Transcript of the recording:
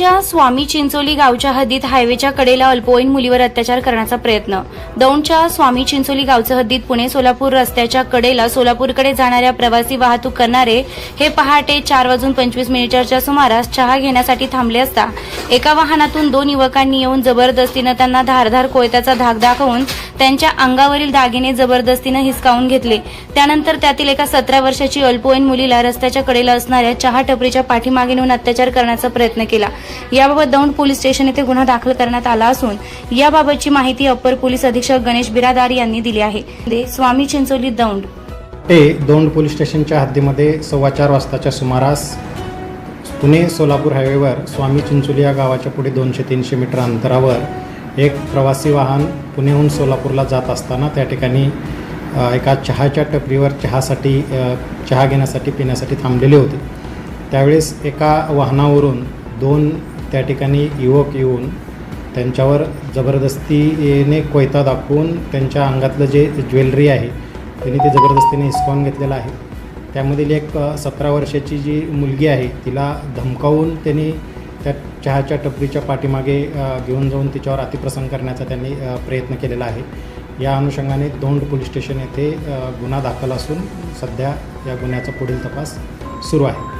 दौंडच्या स्वामी चिंचोली गावच्या हद्दीत हायवेच्या कडेला अल्पवयीन मुलीवर अत्याचार करण्याचा प्रयत्न. दौंडच्या स्वामी चिंचोली गावचं हद्दीत पुणे सोलापूर रस्त्याच्या कडेला सोलापूरकडे जाणाऱ्या प्रवासी वाहतूक करणारे हे पहाटे चार वाजून पंचवीस मिनिटाच्या सुमारास चहा घेण्यासाठी थांबले असता एका वाहनातून दोन युवकांनी येऊन जबरदस्तीनं त्यांना धारधार कोयत्याचा धाक दाखवून त्यांच्या अंगावरील दागिने जबरदस्तीनं हिसकावून घेतले. त्यानंतर त्यातील एका सतरा वर्षाची अल्पवयीन मुलीला रस्त्याच्या कडेला असणाऱ्या चहा टपरीच्या पाठीमागे नेऊन अत्याचार करण्याचा प्रयत्न केला. याबाबत दौंड पोलीस स्टेशन येथे गुन्हा दाखल करण्यात आला असून याबाबतची माहिती अप्पर पोलीस अधीक्षक गणेश बिरादार यांनी दिली आहे. स्वामी चिंचोली दौंड. ते दौंड पोलीस स्टेशनच्या हद्दीमध्ये सव्वा चार वाजताच्या सुमारास पुणे सोलापूर हायवेवर स्वामी चिंचोली या गावाच्या पुढे दोनशे तीनशे मीटर अंतरावर एक प्रवासी वाहन पुणेहून सोलापूरला जात असताना त्या ठिकाणी एका चहाच्या टपरीवर चहासाठी चहा घेण्यासाठी पिण्यासाठी थांबलेले होते. त्यावेळेस एका वाहनावरून दोन त्या ठिकाणी युवक येऊन त्यांच्यावर जबरदस्तीने कोयता दाखवून त्यांच्या अंगातलं जे ज्वेलरी आहे त्यांनी ते जबरदस्तीने हिसकावून घेतलेलं आहे. त्यामधील एक सतरा वर्षाची जी मुलगी आहे तिला धमकावून त्यांनी त्या चहाच्या टपरीच्या पाठीमागे घेऊन जाऊन तिच्यावर अतिप्रसंग करण्याचा त्यांनी प्रयत्न केलेला आहे. या अनुषंगाने दौंड पोलीस स्टेशन येथे गुन्हा दाखल असून सध्या या गुन्ह्याचा पुढील तपास सुरू आहे.